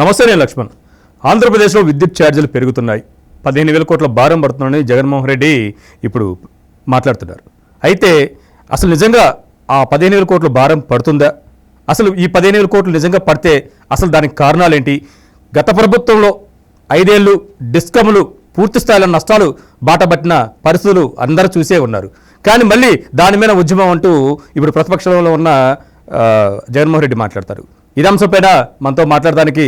నమస్తే నేను లక్ష్మణ్. ఆంధ్రప్రదేశ్లో విద్యుత్ ఛార్జీలు పెరుగుతున్నాయి. పదిహేను వేల కోట్ల భారం పడుతుందని జగన్మోహన్ రెడ్డి ఇప్పుడు మాట్లాడుతున్నారు. అయితే అసలు నిజంగా ఆ పదిహేను వేల కోట్ల భారం పడుతుందా? అసలు ఈ పదిహేను వేల కోట్లు నిజంగా పడితే అసలు దానికి కారణాలేంటి? గత ప్రభుత్వంలో ఐదేళ్ళు డిస్కములు పూర్తి స్థాయిలో నష్టాలు బాటపట్టిన పరిస్థితులు అందరూ చూసే ఉన్నారు. కానీ మళ్ళీ దాని మీద ఉద్యమం అంటూ ఇప్పుడు ప్రతిపక్షంలో ఉన్న జగన్మోహన్ రెడ్డి మాట్లాడతారు. ఇదే అంశంపైన మనతో మాట్లాడడానికి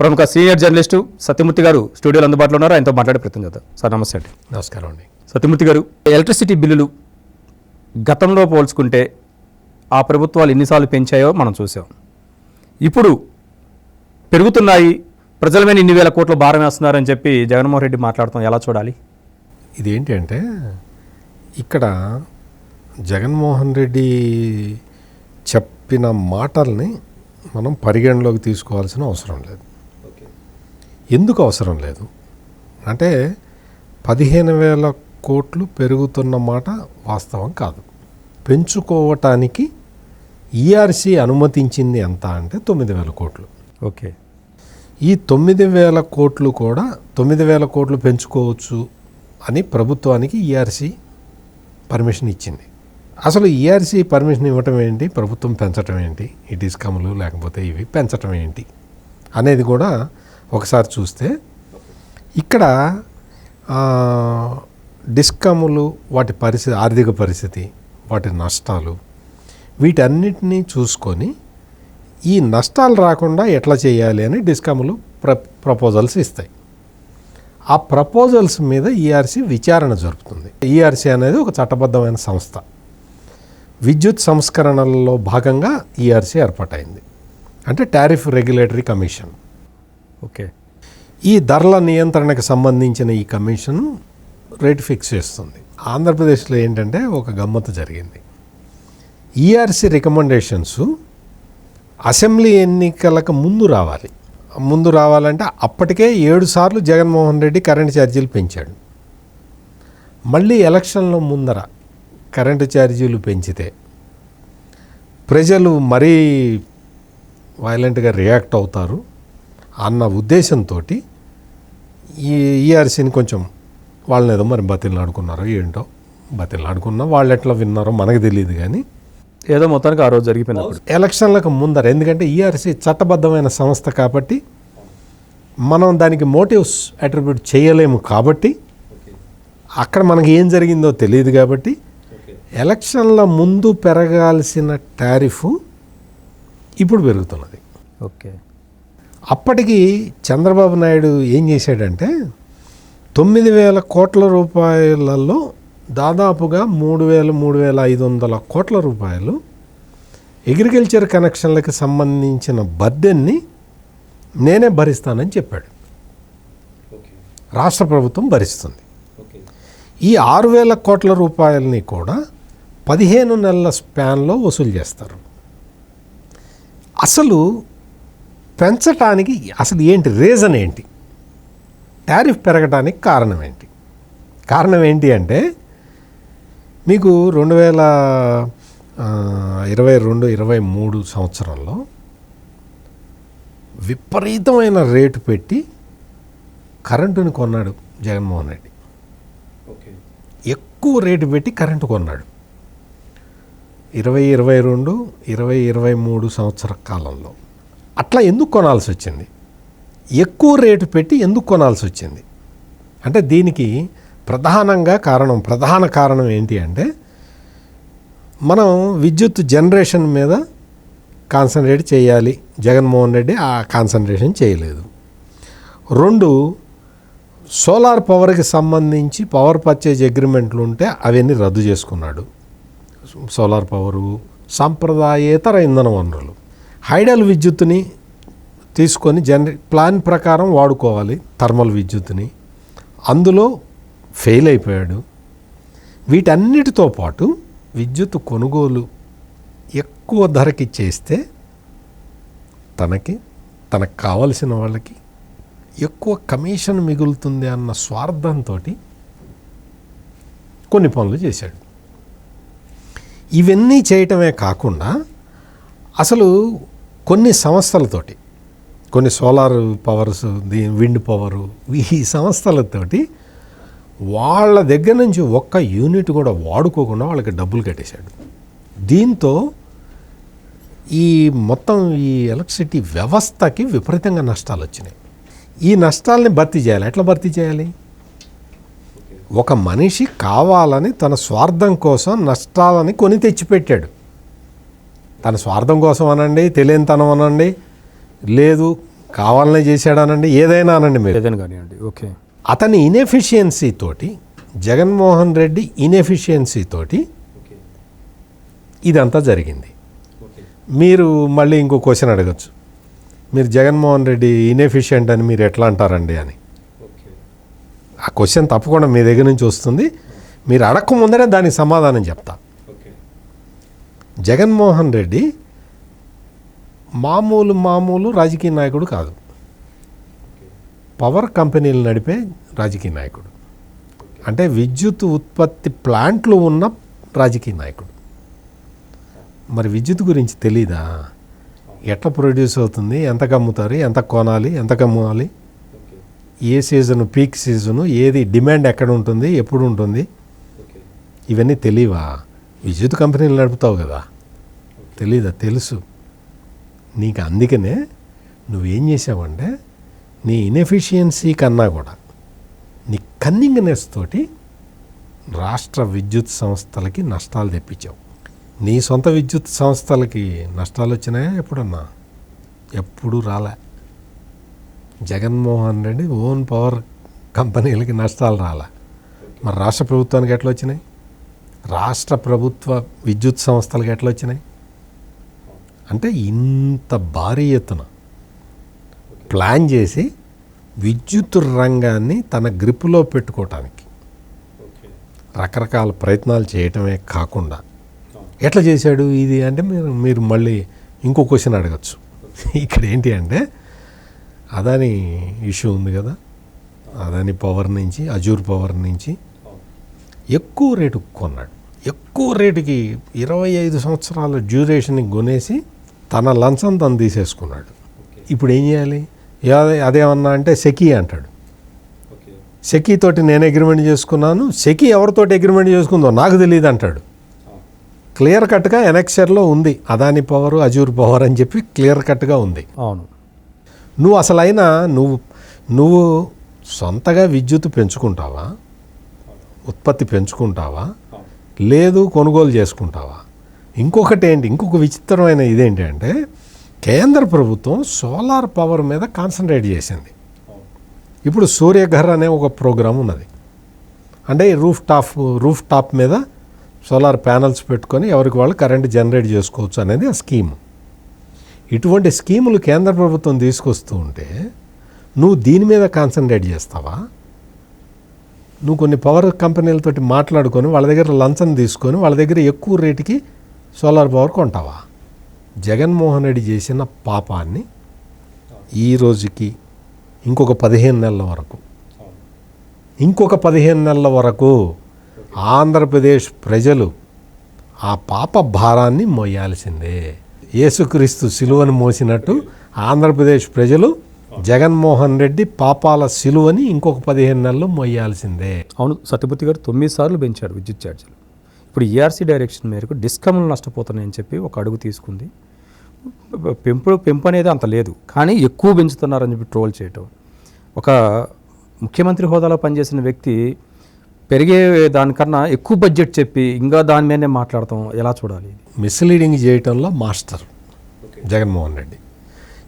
ప్రముఖ సీనియర్ జర్నలిస్టు సత్యమూర్తి గారు స్టూడియోలో అందుబాటులో ఉన్నారు. ఆయనతో మాట్లాడే ప్రయత్నం చేద్దాం. సార్ నమస్తే అండి. నమస్కారం అండి. సత్యమూర్తి గారు ఎలక్ట్రిసిటీ బిల్లులు గతంలో పోల్చుకుంటే ఆ ప్రభుత్వాలు ఎన్నిసార్లు పెంచాయో మనం చూసాం. ఇప్పుడు పెరుగుతున్నాయి. ప్రజల మీద ఇన్ని వేల కోట్ల భారం వేస్తున్నారని చెప్పి జగన్మోహన్ రెడ్డి మాట్లాడతాం ఎలా చూడాలి? ఇదేంటి అంటే ఇక్కడ జగన్మోహన్ రెడ్డి చెప్పిన మాటల్ని మనం పరిగణలోకి తీసుకోవాల్సిన అవసరం లేదు. ఎందుకు అవసరం లేదు? అంటే పదిహేను వేల కోట్లు పెరుగుతున్న మాట వాస్తవం కాదు. పెంచుకోవటానికి ఈఆర్సీ అనుమతించింది ఎంత అంటే తొమ్మిది వేల కోట్లు. ఓకే. ఈ తొమ్మిది వేల కోట్లు కూడా తొమ్మిది వేల కోట్లు పెంచుకోవచ్చు అని ప్రభుత్వానికి ఈఆర్సీ పర్మిషన్ ఇచ్చింది. అసలు ఈఆర్సీ పర్మిషన్ ఇవ్వటం ఏంటి? ప్రభుత్వం పెంచటం ఏంటి? ఈ డిస్కమ్లు లేకపోతే ఇవి పెంచటం ఏంటి? అనేది కూడా ఒకసారి చూస్తే ఇక్కడ డిస్కమ్లు డిస్కములు వాటి పరిస్థితి ఆర్థిక పరిస్థితి వాటి నష్టాలు వీటన్నిటినీ చూసుకొని ఈ నష్టాలు రాకుండా ఎట్లా చేయాలి అని డిస్కమ్లు ప్ర ప్రపోజల్స్ ఇస్తాయి. ఆ ప్రపోజల్స్ మీద ఈఆర్సీ విచారణ జరుపుతుంది. ఈఆర్సీ అనేది ఒక చట్టబద్ధమైన సంస్థ. విద్యుత్ సంస్కరణలలో భాగంగా ఈఆర్సీ ఏర్పాటైంది. అంటే టారిఫ్ రెగ్యులేటరీ కమిషన్. ఓకే. ఈ ధరల నియంత్రణకు సంబంధించిన ఈ కమిషన్ రేటు ఫిక్స్ చేస్తుంది. ఆంధ్రప్రదేశ్లో ఏంటంటే ఒక గమ్మత్తు జరిగింది. ఈఆర్సీ రికమెండేషన్స్ అసెంబ్లీ ఎన్నికలకు ముందు రావాలి. ముందు రావాలంటే అప్పటికే ఏడు సార్లు జగన్మోహన్ రెడ్డి కరెంట్ ఛార్జీలు పెంచాడు. మళ్ళీ ఎలక్షన్ల ముందర కరెంటు ఛార్జీలు పెంచితే ప్రజలు మరీ వైలెంట్గా రియాక్ట్ అవుతారు అన్న ఉద్దేశంతో ఈ ఈఆర్సీని కొంచెం వాళ్ళని ఏదో మరి బతిలాడుకున్నారో ఏంటో బతిలాడుకున్నా వాళ్ళు ఎట్లా విన్నారో మనకు తెలియదు కానీ ఏదో మొత్తానికి ఆ రోజు జరిగిపోయినప్పుడు. ఎలక్షన్లకు ముందర ఎందుకంటే ఈఆర్సీ చట్టబద్ధమైన సంస్థ కాబట్టి మనం దానికి మోటివ్స్ అట్రిబ్యూట్ చేయలేము కాబట్టి అక్కడ మనకి ఏం జరిగిందో తెలియదు కాబట్టి ఎలక్షన్ల ముందు పెరగాల్సిన టారిఫ్ ఇప్పుడు పెరుగుతున్నది. ఓకే. అప్పటికి చంద్రబాబు నాయుడు ఏం చేశాడంటే తొమ్మిది వేల కోట్ల రూపాయలలో దాదాపుగా మూడు వేల మూడు వేల ఐదు వందల కోట్ల రూపాయలు అగ్రికల్చర్ కనెక్షన్లకు సంబంధించిన బద్దెన్ని నేనే భరిస్తానని చెప్పాడు. రాష్ట్ర ప్రభుత్వం భరిస్తుంది. ఈ ఆరు వేల కోట్ల రూపాయలని కూడా పదిహేను నెలల స్పాన్లో వసూలు చేస్తారు. అసలు పెంచటానికి అసలు ఏంటి రీజన్ ఏంటి? టారిఫ్ పెరగడానికి కారణం ఏంటి? కారణం ఏంటి అంటే మీకు రెండు వేల ఇరవై రెండు ఇరవై మూడు సంవత్సరంలో విపరీతమైన రేటు పెట్టి కరెంటుని కొన్నాడు జగన్మోహన్ రెడ్డి. ఎక్కువ రేటు పెట్టి కరెంటు కొన్నాడు. ఇరవై ఇరవై రెండు ఇరవై ఇరవై మూడు సంవత్సర కాలంలో అట్లా ఎందుకు కొనాల్సి వచ్చింది? ఎక్కువ రేటు పెట్టి ఎందుకు కొనాల్సి వచ్చింది? అంటే దీనికి ప్రధానంగా కారణం ప్రధాన కారణం ఏంటి అంటే మనం విద్యుత్ జనరేషన్ మీద కాన్సన్ట్రేట్ చేయాలి. జగన్మోహన్ రెడ్డి ఆ కాన్సన్ట్రేషన్ చేయలేదు. రెండు సోలార్ పవర్కి సంబంధించి పవర్ పర్చేజ్ అగ్రిమెంట్లు ఉంటే అవన్నీ రద్దు చేసుకున్నాడు. సోలార్ పవరు సాంప్రదాయేతర ఇంధన వనరులు. హైడల్ విద్యుత్తుని తీసుకొని జనరే ప్లాన్ ప్రకారం వాడుకోవాలి థర్మల్ విద్యుత్ని అందులో ఫెయిల్ అయిపోయాడు. వీటన్నిటితో పాటు విద్యుత్ కొనుగోలు ఎక్కువ ధరకి చేస్తే తనకి తనకు కావలసిన వాళ్ళకి ఎక్కువ కమిషన్ మిగులుతుంది అన్న స్వార్థంతో కొన్ని పనులు చేశాడు. ఇవన్నీ చేయటమే కాకుండా అసలు కొన్ని సంస్థలతోటి కొన్ని solar powers the wind power ఈ సంస్థలతోటి వాళ్ళ దగ్గర నుంచి ఒక్క యూనిట్ కూడా వాడుకోకుండా వాళ్ళకి డబ్బులు కట్టేశాడు. దీంతో ఈ మొత్తం ఈ ఎలక్ట్రిసిటీ వ్యవస్థకి విపరీతంగా నష్టాలు వచ్చినాయి ఈ నష్టాలని భర్తీ చేయాలి? ఎట్లా భర్తీ చేయాలి? ఒక మనిషి కావాలని తన స్వార్థం కోసం నష్టాలని కొని తెచ్చిపెట్టాడు. తన స్వార్థం కోసం అనండి తెలియనితనం అనండి లేదు కావాలనే చేశాడు అనండి ఏదైనా అనండి మీరు. ఏదైనా కానివ్వండి ఓకే. అతని ఇన్ఎఫిషియన్సీ తోటి జగన్మోహన్ రెడ్డి ఇన్ఎఫిషియన్సీ తోటి ఇదంతా జరిగింది. మీరు మళ్ళీ ఇంకో క్వశ్చన్ అడగచ్చు. మీరు జగన్మోహన్ రెడ్డి ఇన్ఎఫిషియెంట్ అని మీరు ఎట్లా అంటారండి అని. ఆ క్వశ్చన్ తప్పకుండా మీ దగ్గర నుంచి వస్తుంది. మీరు అడగక ముందరే దానికి సమాధానం చెప్తా. జగన్మోహన్ రెడ్డి మామూలు మామూలు రాజకీయ నాయకుడు కాదు. పవర్ కంపెనీలు నడిపే రాజకీయ నాయకుడు. అంటే విద్యుత్ ఉత్పత్తి ప్లాంట్లు ఉన్న రాజకీయ నాయకుడు. మరి విద్యుత్ గురించి తెలీదా? ఎట్లా ప్రొడ్యూస్ అవుతుంది? ఎంతకు అమ్ముతారు ఎంత కొనాలి? ఎంతకు అమ్మాలి ఏ సీజను పీక్ సీజను ఏది డిమాండ్ ఎక్కడ ఉంటుంది ఎప్పుడు ఉంటుంది? ఇవన్నీ తెలియవా? విద్యుత్ కంపెనీలు నడుపుతావు కదా. తెలీదా? తెలుసు. నీకు అందుకనే నువ్వేం చేసావంటే నీ ఇన్ఎఫిషియన్సీ కన్నా కూడా నీ కన్నింగ్నెస్ తోటి రాష్ట్ర విద్యుత్ సంస్థలకి నష్టాలు తెప్పించావు. నీ సొంత విద్యుత్ సంస్థలకి నష్టాలు వచ్చినాయా ఎప్పుడన్నా? ఎప్పుడు రాలే. జగన్మోహన్ రెడ్డి ఓన్ పవర్ కంపెనీలకి నష్టాలు రాలే. మరి రాష్ట్ర ప్రభుత్వానికి ఎట్లా వచ్చినాయి? రాష్ట్ర ప్రభుత్వ విద్యుత్ సంస్థలకు ఎట్లా వచ్చినాయి? అంటే ఇంత భారీ ఎత్తున ప్లాన్ చేసి విద్యుత్ రంగాన్ని తన గ్రిప్పులో పెట్టుకోవటానికి రకరకాల ప్రయత్నాలు చేయటమే కాకుండా ఎట్లా చేశాడు ఇది? అంటే మీరు మీరు మళ్ళీ ఇంకో క్వశ్చన్ అడగచ్చు. ఇక్కడ ఏంటి అంటే అదాని ఇష్యూ ఉంది కదా. అదాని పవర్ నుంచి అజూర్ పవర్ నుంచి ఎక్కువ రేటుకు కొన్నాడు. ఎక్కువ రేటుకి ఇరవై ఐదు సంవత్సరాల డ్యూరేషన్కి కొనేసి తన లంచం తను తీసేసుకున్నాడు. ఇప్పుడు ఏం చేయాలి? అదే అదేమన్నా అంటే సెకీ అంటాడు. సెకీ తోటి నేను అగ్రిమెంట్ చేసుకున్నాను సెకీ ఎవరితోటి అగ్రిమెంట్ చేసుకుందో నాకు తెలియదు అంటాడు. క్లియర్ కట్గా ఎనెక్సర్లో ఉంది అదాని పవర్ అజూర్ పవర్ అని చెప్పి క్లియర్ కట్గా ఉంది. అవును. నువ్వు అసలైనా నువ్వు నువ్వు సొంతగా విద్యుత్ పెంచుకుంటావా? ఉత్పత్తి పెంచుకుంటావా? లేదు కొనుగోలు చేసుకుంటావా? ఇంకొకటి ఏంటి ఇంకొక విచిత్రమైన ఇదేంటి అంటే కేంద్ర ప్రభుత్వం సోలార్ పవర్ మీద కాన్సన్ట్రేట్ చేసింది. ఇప్పుడు సూర్యఘర్ అనే ఒక ప్రోగ్రాం ఉన్నది. అంటే రూఫ్ టాప్ రూఫ్ టాప్ మీద సోలార్ ప్యానల్స్ పెట్టుకొని ఎవరికి వాళ్ళు కరెంట్ జనరేట్ చేసుకోవచ్చు అనేది ఆ స్కీమ్. ఇటువంటి స్కీములు కేంద్ర ప్రభుత్వం తీసుకొస్తూ ఉంటే నువ్వు దీని మీద కాన్సన్ట్రేట్ చేస్తావా? నువ్వు కొన్ని పవర్ కంపెనీలతోటి మాట్లాడుకొని వాళ్ళ దగ్గర లంచం తీసుకొని వాళ్ళ దగ్గర ఎక్కువ రేటుకి సోలార్ పవర్ కొంటావా? జగన్మోహన్ రెడ్డి చేసిన పాపాన్ని ఈ రోజుకి ఇంకొక పదిహేను నెలల వరకు. ఇంకొక పదిహేను నెలల వరకు ఆంధ్రప్రదేశ్ ప్రజలు ఆ పాప భారాన్ని మోయాల్సిందే. యేసుక్రీస్తు సిలువను మోసినట్టు ఆంధ్రప్రదేశ్ ప్రజలు జగన్మోహన్ రెడ్డి పాపాల సిలువని ఇంకొక పదిహేను నెలలు మోయాల్సిందే అవును సత్యపతి గారు తొమ్మిది సార్లు పెంచాడు విద్యుత్ ఛార్జీలు. ఇప్పుడు ఈఆర్సీ డైరెక్షన్ మేరకు డిస్కమ్లు నష్టపోతున్నాయని చెప్పి ఒక అడుగు తీసుకుంది. పెంపుడు పెంపు అనేది అంత లేదు కానీ ఎక్కువ పెంచుతున్నారని చెప్పి ట్రోల్ చేయటం. ఒక ముఖ్యమంత్రి హోదాలో పనిచేసిన వ్యక్తి పెరిగే దానికన్నా ఎక్కువ బడ్జెట్ చెప్పి ఇంకా దాని మీదనే మాట్లాడతాం. ఎలా చూడాలి మిస్లీడింగ్ చేయటంలో మాస్టర్ జగన్మోహన్ రెడ్డి.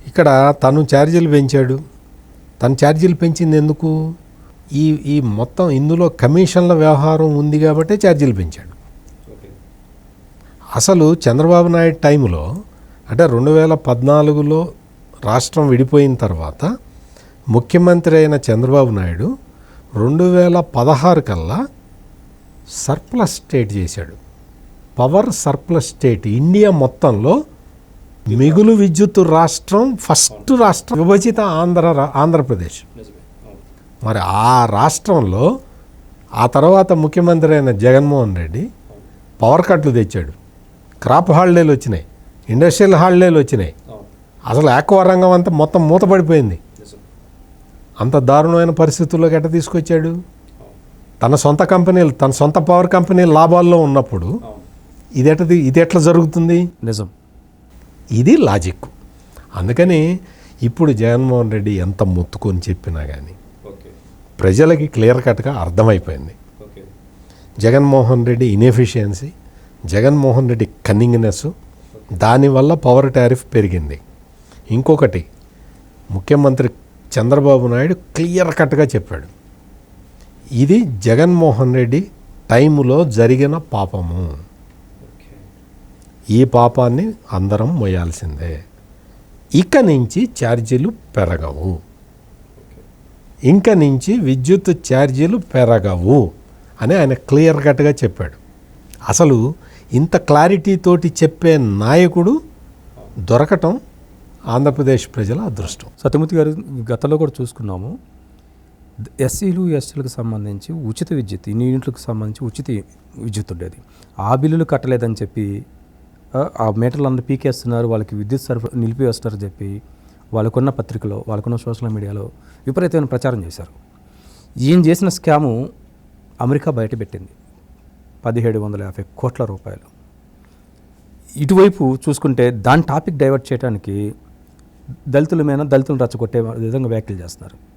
ఇక్కడ తను ఛార్జీలు పెంచాడు. తను ఛార్జీలు పెంచింది ఎందుకు? ఈ ఈ మొత్తం ఇందులో కమిషన్ల వ్యవహారం ఉంది కాబట్టి ఛార్జీలు పెంచాడు. అసలు చంద్రబాబు నాయుడు టైంలో అంటే రెండు వేల పద్నాలుగులో రాష్ట్రం విడిపోయిన తర్వాత ముఖ్యమంత్రి అయిన చంద్రబాబు నాయుడు రెండు వేల పదహారు కల్లా సర్ప్లస్ స్టేట్ చేశాడు. పవర్ సర్ప్లస్ స్టేట్ ఇండియా మొత్తంలో మిగులు విద్యుత్ రాష్ట్రం ఫస్ట్ రాష్ట్రం విభజిత ఆంధ్ర ఆంధ్రప్రదేశ్. మరి ఆ రాష్ట్రంలో ఆ తర్వాత ముఖ్యమంత్రి అయిన జగన్మోహన్ రెడ్డి పవర్ కట్లు తెచ్చాడు. క్రాప్ హాలిడేలు వచ్చినాయి ఇండస్ట్రియల్ హాలిడేలు వచ్చినాయి. అసలు ఆక్వా రంగం అంతా మొత్తం మూతపడిపోయింది. అంత దారుణమైన పరిస్థితుల్లోకి ఎట్ట తీసుకొచ్చాడు? తన సొంత కంపెనీలు తన సొంత పవర్ కంపెనీ లాభాల్లో ఉన్నప్పుడు ఇది ఎట్ట ఇది ఎట్లా జరుగుతుంది? నిజం. ఇది లాజిక్. అందుకని ఇప్పుడు జగన్మోహన్ రెడ్డి ఎంత మొత్తుకొని చెప్పినా కానీ ప్రజలకి క్లియర్ కట్గా అర్థమైపోయింది. జగన్మోహన్ రెడ్డి ఇన్ఎఫిషియన్సీ జగన్మోహన్ రెడ్డి కన్నింగ్నెస్ దానివల్ల పవర్ టారిఫ్ పెరిగింది. ఇంకొకటి ముఖ్యమంత్రి చంద్రబాబు నాయుడు క్లియర్ కట్గా చెప్పాడు. ఇది జగన్మోహన్ రెడ్డి టైములో జరిగిన పాపము. ఈ పాపాన్ని అందరం మొయ్యాల్సిందే ఇక నుంచి ఛార్జీలు పెరగవు. ఇంక నుంచి విద్యుత్ ఛార్జీలు పెరగవు అని ఆయన క్లియర్ కట్గా చెప్పాడు. అసలు ఇంత క్లారిటీతోటి చెప్పే నాయకుడు దొరకటం ఆంధ్రప్రదేశ్ ప్రజల అదృష్టం. సత్యమూర్తి గారు గతంలో కూడా చూసుకున్నాము. ఎస్సీలు ఎస్టీలకు సంబంధించి ఉచిత విద్యుత్ ఇన్ని యూనిట్లకు సంబంధించి ఉచిత విద్యుత్ ఉండేది. ఆ బిల్లులు కట్టలేదని చెప్పి ఆ, మీటర్లు అందరూ పీకేస్తున్నారు వాళ్ళకి విద్యుత్ సరఫరా నిలిపివేస్తున్నారు చెప్పి వాళ్ళకున్న పత్రికలో వాళ్ళకున్న సోషల్ మీడియాలో విపరీతమైన ప్రచారం చేశారు. ఈయన చేసిన స్కాము అమెరికా బయటపెట్టింది. పదిహేడు వందల యాభై కోట్ల రూపాయలు. ఇటువైపు చూసుకుంటే దాని టాపిక్ డైవర్ట్ చేయడానికి దళితుల మీద దళితులను రచ్చగొట్టే విధంగా వ్యాఖ్యలు చేస్తున్నారు.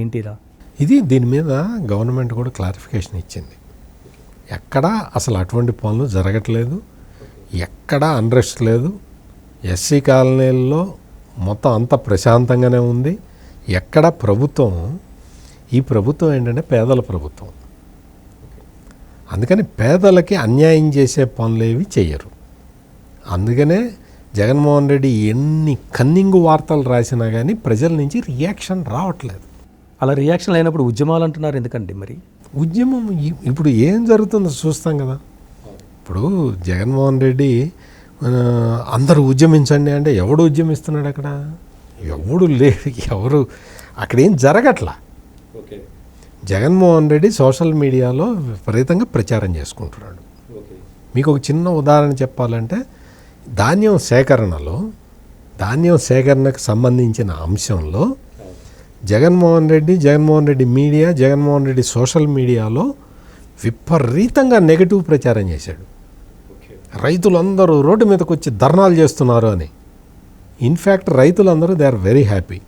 ఏంటిరా ఇది దీని మీద గవర్నమెంట్ కూడా క్లారిఫికేషన్ ఇచ్చింది. ఎక్కడా అసలు అటువంటి పనులు జరగట్లేదు. ఎక్కడా అన్రెస్ట్ లేదు. ఎస్సీ కాలనీల్లో మొత్తం అంత ప్రశాంతంగానే ఉంది. ఎక్కడ ప్రభుత్వం ఈ ప్రభుత్వం ఏంటంటే పేదల ప్రభుత్వం. అందుకని పేదలకి అన్యాయం చేసే పనులు ఏవి చేయరు. అందుకనే జగన్మోహన్ రెడ్డి ఎన్ని కన్నింగు వార్తలు రాసినా కానీ ప్రజల నుంచి రియాక్షన్ రావట్లేదు. అలా రియాక్షన్ అయినప్పుడు ఉద్యమాలు అంటున్నారు ఎందుకండి మరి? ఉద్యమం ఇప్పుడు ఏం జరుగుతుందో చూస్తాం కదా. ఇప్పుడు జగన్మోహన్ రెడ్డి అందరూ ఉద్యమించండి అంటే ఎవడు ఉద్యమిస్తున్నాడు అక్కడ? ఎవడు లేడు ఎవరు? అక్కడ ఏం జరగట్లా. జగన్మోహన్ రెడ్డి సోషల్ మీడియాలో విపరీతంగా ప్రచారం చేసుకుంటున్నాడు. మీకు ఒక చిన్న ఉదాహరణ చెప్పాలంటే ధాన్యం సేకరణలో ధాన్యం సేకరణకు సంబంధించిన అంశంలో జగన్మోహన్ రెడ్డి జగన్మోహన్ రెడ్డి మీడియా జగన్మోహన్ రెడ్డి సోషల్ మీడియాలో విపరీతంగా నెగటివ్ ప్రచారం చేశాడు. రైతులందరూ రోడ్డు మీదకి వచ్చి ధర్నాలు చేస్తున్నారు అని. ఇన్ఫ్యాక్ట్ రైతులందరూ దే ఆర్ వెరీ హ్యాపీ.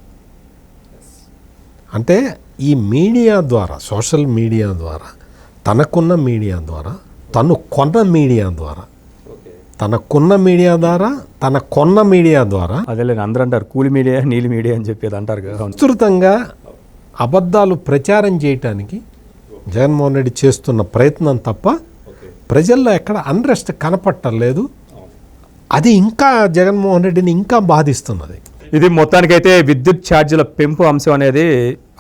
అంటే ఈ మీడియా ద్వారా సోషల్ మీడియా ద్వారా తనకున్న మీడియా ద్వారా తను కొన్న మీడియా ద్వారా తనకున్న మీడియా ద్వారా తన కొన్న మీడియా ద్వారా అదేలే అందరూ అంటారు కూలి మీడియా నీలి మీడియా అని చెప్పి అది అంటారు కదా. విస్తృతంగా అబద్ధాలు ప్రచారం చేయటానికి జగన్మోహన్ రెడ్డి చేస్తున్న ప్రయత్నం తప్ప ప్రజల్లో ఎక్కడ అన్రెస్ట్ కనపట్టలేదు. అది ఇంకా జగన్మోహన్ రెడ్డిని ఇంకా బాధిస్తున్నది. ఇది మొత్తానికైతే విద్యుత్ ఛార్జీల పెంపు అంశం అనేది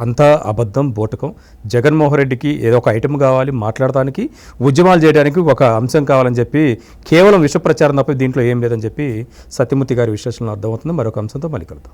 అంతా అబద్ధం బోటకం. జగన్మోహన్ రెడ్డికి ఏదో ఒక ఐటెం కావాలి మాట్లాడటానికి ఉద్యమాలు చేయడానికి ఒక అంశం కావాలని చెప్పి కేవలం విషప్రచారం తప్ప దీంట్లో ఏం లేదని చెప్పి సత్యమూర్తి గారి విశ్లేషణలో అర్థమవుతుంది. మరొక అంశంతో మళ్ళీ కలుద్దాం.